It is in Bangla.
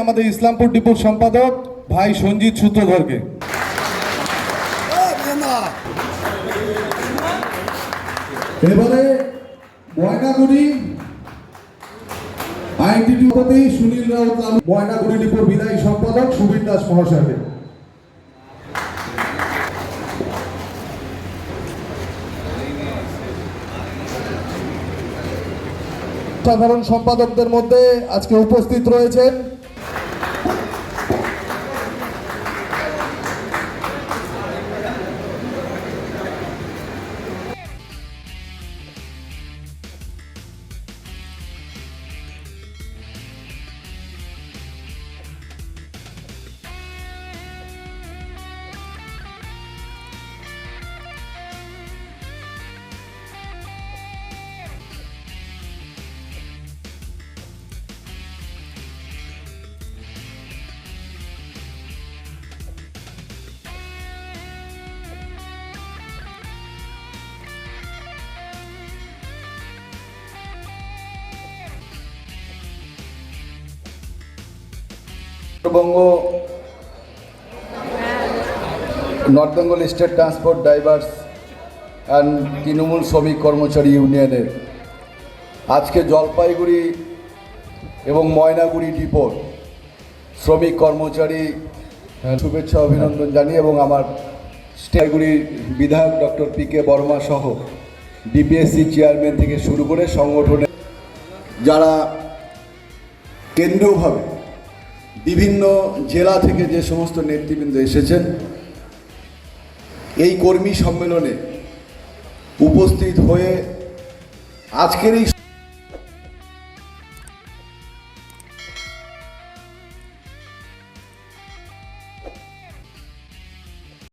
আমাদের ইসলামপুর ডিপুর সম্পাদক ভাই সঞ্জিত সূত্রধরকে। এবারে ময়নাগুড়ি আইনটিপতি সুনীল রাউত ময়নাগুড়ি ডিপোর বিদায়ী সম্পাদক সুবীর দাস মহাশয়কে। সাধারণ সম্পাদকদের মধ্যে আজকে উপস্থিত রয়েছেন Uttarbanga north Bengal state transport drivers and Trinamool শ্রমিক কর্মচারী ইউনিয়নের আজকে জলপাইগুড়ি এবং ময়নাগুড়ি ডিপোর শ্রমিক কর্মচারী শুভেচ্ছা অভিনন্দন জানিয়ে এবং আমার স্টেগুড়ির বিধায়ক ডক্টর পি কে বর্মা সহ ডিপিএসসি চেয়ারম্যান থেকে শুরু করে সংগঠনের যারা কেন্দ্রীয়ভাবে বিভিন্ন জেলা থেকে যে সমস্ত নেতৃবৃন্দ এসেছেন এই কর্মী সম্মেলনে উপস্থিত হয়ে আজকের এই